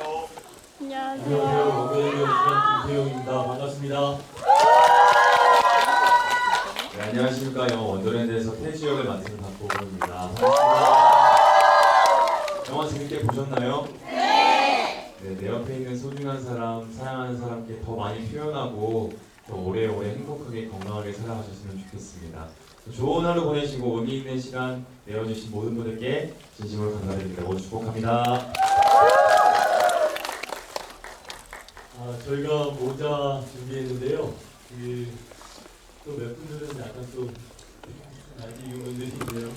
안녕하세요. 안녕하세요. 김태용입니다. 반갑습니다. 네, 안녕하십니까 영어 원더랜드에서 태지 역을 맡은 박보검입니다. 반갑습니다. 영화 재밌게 보셨나요? 네. 내 옆에 있는 소중한 사람, 사랑하는 사람께 더 많이 표현하고 더 오래오래 행복하게 건강하게 살아가셨으면 좋겠습니다. 좋은 하루 보내시고 의미 있는 시간 내어주신 모든 분들께 진심으로 감사드립니다. 축복합니다. 아, 저희가 모자 준비했는데요. 그, 또몇 분들은 약간 또 아쉬운 분들이 있네요.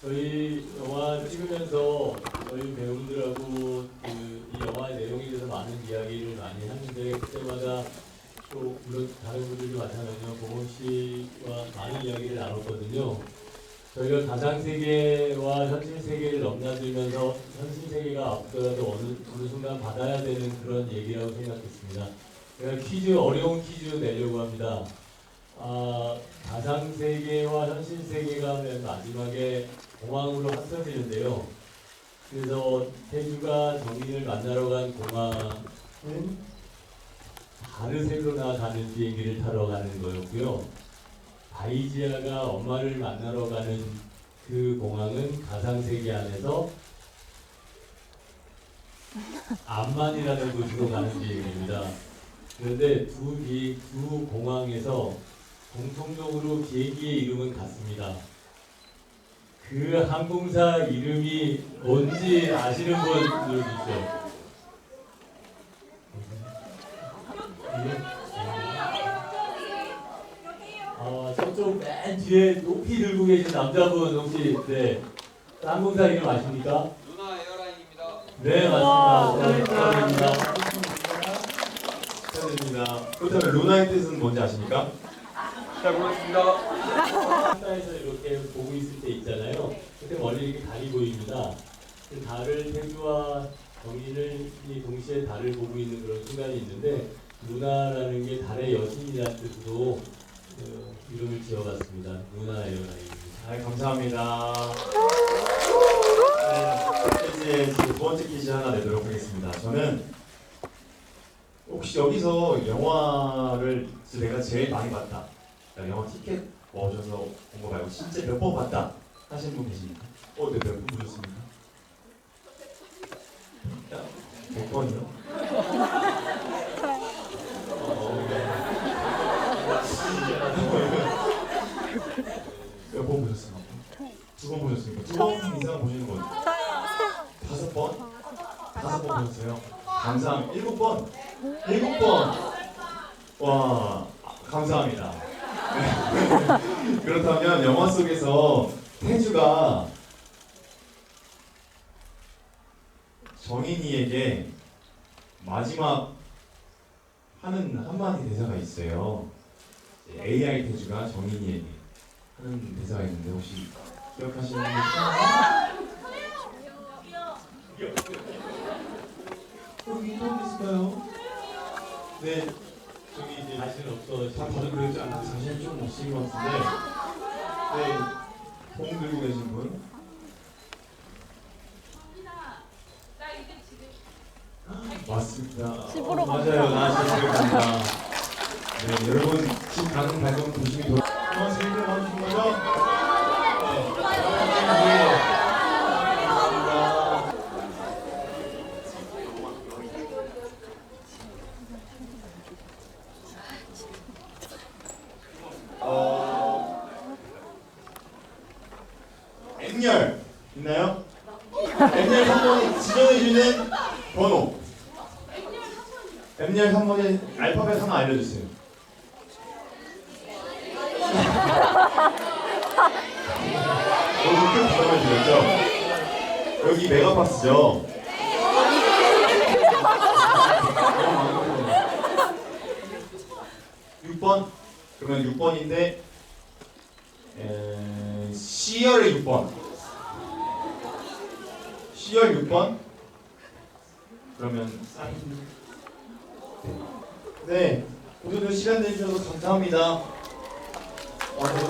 저희 영화 찍으면서 저희 배우들하고 그 이 영화의 내용에 대해서 많은 이야기를 많이 하는데 그때마다 또 물론 다른 분들도 마찬가지로 보건 씨와 많은 이야기를 나눴거든요. 저희가 가상 세계와 현실 세계를 넘나들면서 현실 세계가 앞서가도 어느, 어느 순간 받아야 되는 그런 얘기라고 생각했습니다. 제가 퀴즈 어려운 퀴즈 내려고 합니다. 아, 가상 세계와 현실 세계가 맨 마지막에 공항으로 합쳐지는데요. 그래서 태주가 정인을 만나러 간 공항은 바르셀로나 가는 비행기를 타러 가는 거였고요. 바이지아가 엄마를 만나러 가는 그 공항은 가상세계 안에서 암만이라는 곳으로 가는 비행기입니다. 그런데 두, 비, 두 공항에서 공통적으로 비행기의 이름은 같습니다. 그 항공사 이름이 뭔지 아시는 분들 있죠? 맨 뒤에 높이 들고 계신 남자분 혹시 네 항공사 이름 아십니까? 누나 에어라인입니다. 네 와, 맞습니다. 축하드립니다. 축하드립니다. 그렇다면 루나의 뜻은 뭔지 아십니까? 잘 모르겠습니다. 한가에서 이렇게 보고 있을 때 있잖아요. 그때 멀리 이렇게 달이 보입니다. 그 달을 태주와 정인을 이 동시에 달을 보고 있는 그런 순간이 있는데 누나라는 게 달의 여신이라는 뜻으로 그 이름을 지어봤습니다. 누나 에어라인입니다. 네, 감사합니다. 네, 이제 두 번째 퀴즈 하나 내도록 하겠습니다. 저는 혹시 여기서 영화를 내가 제일 많이 봤다. 영화 티켓 얻어서 본거 말고 진짜 몇 번 봤다 하시는 분 계십니까? 어, 네, 몇분 보셨습니까? 100번이요? 몇 번 보셨습니까? 두 번 보셨습니까? 두 번 이상 보시는 분? 다섯 번? 다섯 번 보셨어요? 감사합니다. 일곱 번? 일곱 번! 와, 감사합니다. 네. 그렇다면 영화 속에서 태주가 정인이에게 마지막 하는 한마디 대사가 있어요. AI 태주가 정인이에게 하는 대사가 있는데 혹시 기억하시는 분 있나요? 여기 또 있을까요? 네, 저기 이제 자신 없어. 다 다들 그러지 않아 자신 좀 없으신 것 같은데 네, 봉 들고 계신 분 맞습니다. 집으로 어, 맞아요, 나 집으로 간다. 네, 여러분 집 가는 발권 조심히 돌아. 어, 재밌게 봐주신 거죠? 네. 감사합니다. 어, M열 있나요? M열 3번이 지정해주는 번호. M열 3번의 알파벳 하나 알려주세요. 너무 큰 부담을 드렸죠? 여기 메가박스죠? 육번 그러면 6번인데 에, C열의 6번 C열 6번? 그러면 네 오늘도 시간 내주셔서 감사합니다 감사합니다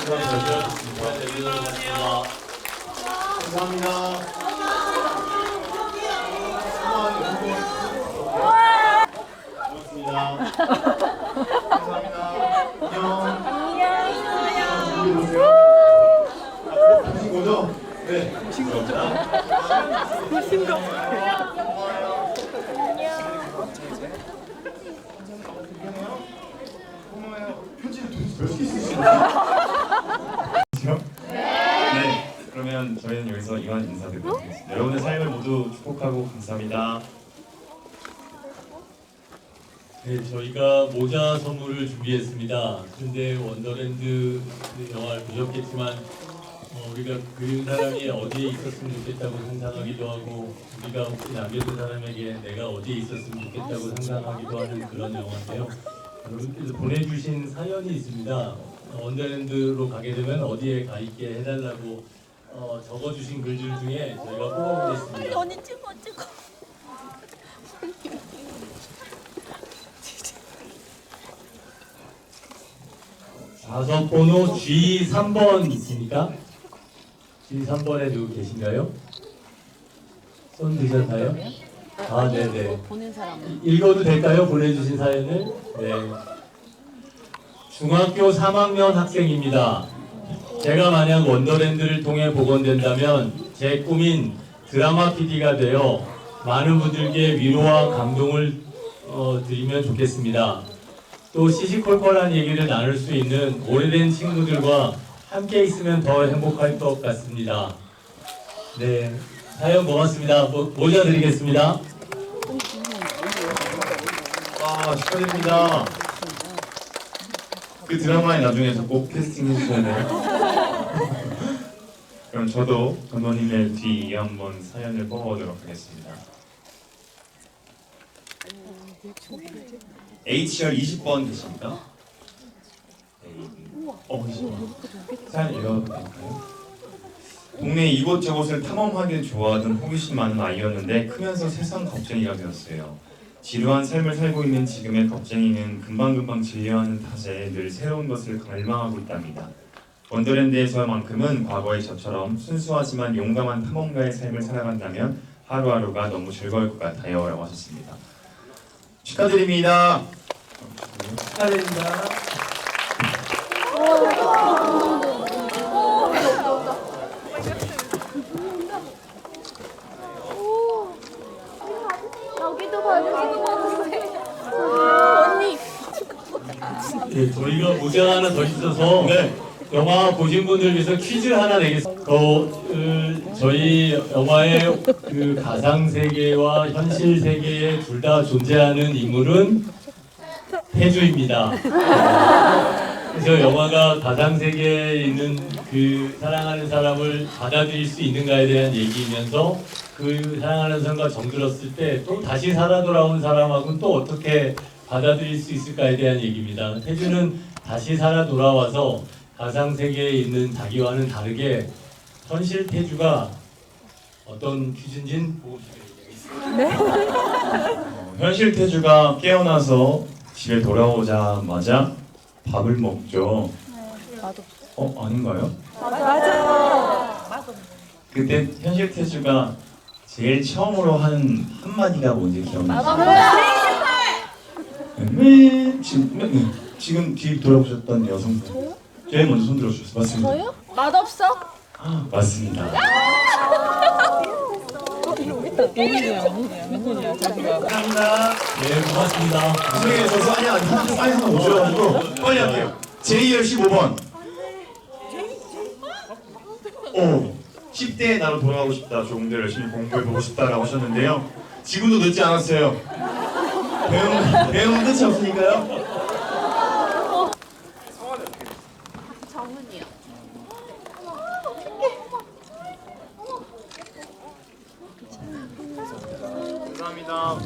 감사합니다 감사합니다. 안녕. 안녕. 보신 거죠? 네. 보신 거죠? 그러면 저희는 여기서 이만 인사드리도록 하겠습니다. 여러분의 삶을 모두 축복하고 감사합니다. 네, 저희가 모자 선물을 준비했습니다. 근데 원더랜드 그 영화를 보셨겠지만 어, 우리가 그 사람이 어디에 있었으면 좋겠다고 상상하기도 하고 우리가 혹시 남겨둔 사람에게 내가 어디에 있었으면 좋겠다고 상상하기도 하는 그런 영화인데요. 여러분께서 보내주신 사연이 있습니다. 어, 원더랜드로 가게 되면 어디에 가 있게 해달라고 어, 적어주신 글들 중에 저희가 뽑아보겠습니다. 언니 찍어 찍어. 좌석 번호 G3번 있습니까? G3번에 누구 계신가요? 손 드셨나요? 아, 네네. 보낸 사람. 읽어도 될까요? 보내주신 사연을? 네. 중학교 3학년 학생입니다. 제가 만약 원더랜드를 통해 복원된다면 제 꿈인 드라마 PD가 되어 많은 분들께 위로와 감동을 어, 드리면 좋겠습니다. 또 시시콜콜한 얘기를 나눌 수 있는 오래된 친구들과 함께 있으면 더 행복할 것 같습니다. 네, 사연 고맙습니다. 모, 모자 드리겠습니다. 아 축하드립니다. 그 드라마에 나중에서 꼭 캐스팅 해주셔야 돼요. 그럼 저도 전원님의 뒤 한번 사연을 뽑아보도록 하겠습니다. HR 20번 되십니까? 어, 20번. 사연 읽어도 될까요? 동네 이곳저곳을 탐험하길 좋아하던 호기심 많은 아이였는데 크면서 세상 겁쟁이가 되었어요. 지루한 삶을 살고 있는 지금의 겁쟁이는 금방금방 질려하는 탓에 늘 새로운 것을 갈망하고 있답니다. 원더랜드에서만큼은 과거의 저처럼 순수하지만 용감한 탐험가의 삶을 살아간다면 하루하루가 너무 즐거울 것 같아요 라고 하셨습니다. 축하드립니다. 축하드립니다. 여기도 봐주세요. 언니. 네, 저희가 모자가 하나 더 있어서 영화 보신 분들 위해서 퀴즈 하나 내겠습니다. 어, 그, 저희 영화의 그 가상 세계와 현실 세계에 둘 다 존재하는 인물은 태주입니다. 그래서 영화가 가상 세계에 있는 그 사랑하는 사람을 받아들일 수 있는가에 대한 얘기이면서 그 사랑하는 사람과 정들었을 때 또 다시 살아 돌아온 사람하고는 또 어떻게 받아들일 수 있을까에 대한 얘기입니다. 태주는 다시 살아 돌아와서 가상 세계에 있는 자기와는 다르게 현실 태주가 어떤 퀴즈인지는 보고 어, 현실 태주가 깨어나서 집에 돌아오자마자 밥을 먹죠. 어 아닌가요? 그때 현실 태주가 제일 처음으로 한 한마디가 뭔지 기억나세요? 네, 지금 뒤 돌아보셨던 여성분 제일 먼저 손 들어주셨어요. 맞습니다. 저요? 맛없어? 아, 맞습니다. 감사합니다. 네 고맙습니다. 선생님 저 아니 아니 한쪽 빨리 한번 오셔가지고 빨리 할게요. J열 15번. 오 10대의 나로 돌아가고 싶다. 조금 더 열심히 공부해 보고 싶다라고 하셨는데요. 지금도 늦지 않았어요. 배움 배움 끝이 없으니까요.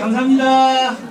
감사합니다.